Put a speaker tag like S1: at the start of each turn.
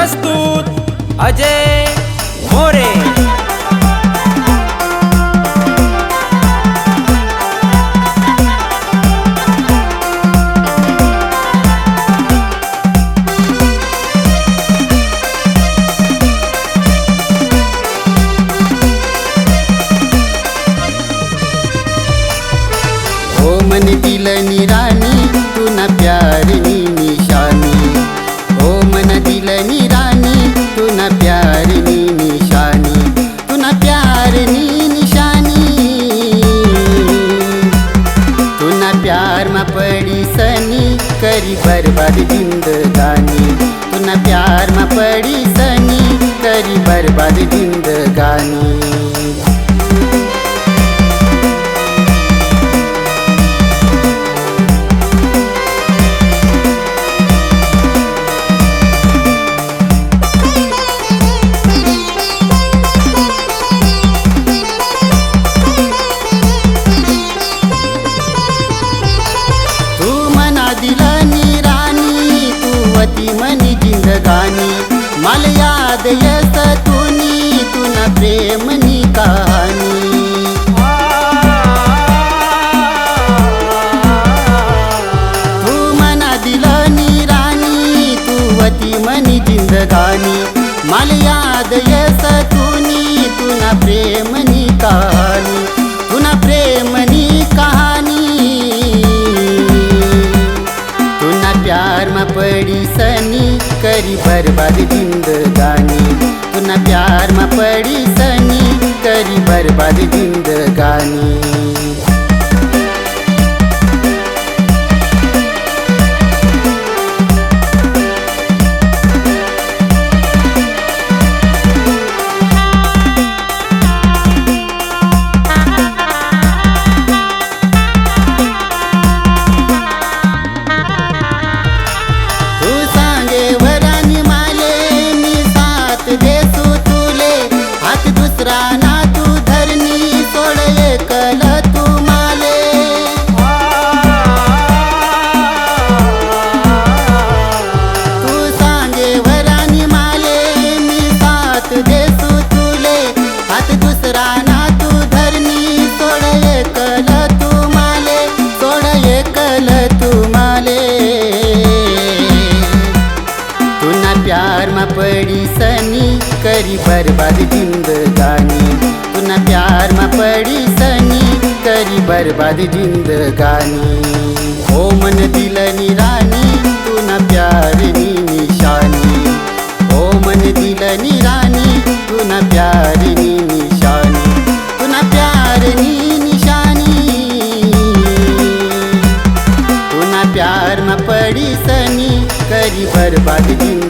S1: प्रस्तुत अजय मोरे
S2: हो मन दिल प्यारनी निशानी। तू न प्यार में पड़ी सनी, करी बर्बाद जिंदगानी। तू न प्यार में पड़ी सनी, करी बर्बाद जिंदगानी। पती मनी जिंदगानी. मला याद येत तुनी तुना प्रेमनी कहानी. तू मना दिला राणी तू वती मनी जिंदगानी. मला याद बर्बाद जिंदगानी तू न प्यार में पड़ी सनी करी बर्बाद जिंदगानी Yeah. पड़ी सनी, करी बर्बाद जिंदगानी तू न प्यार में पड़ी सनी, करी बर्बाद जिंदगानी ओ मन दिल रानी तू न प्यारनी निशानी। ओ मन दिल रानी तू न प्यारनी निशानी तू न प्यारनी निशानी। तू ना प्यार में पड़ी सनी, करी बर्बाद ना प्यार पड़ी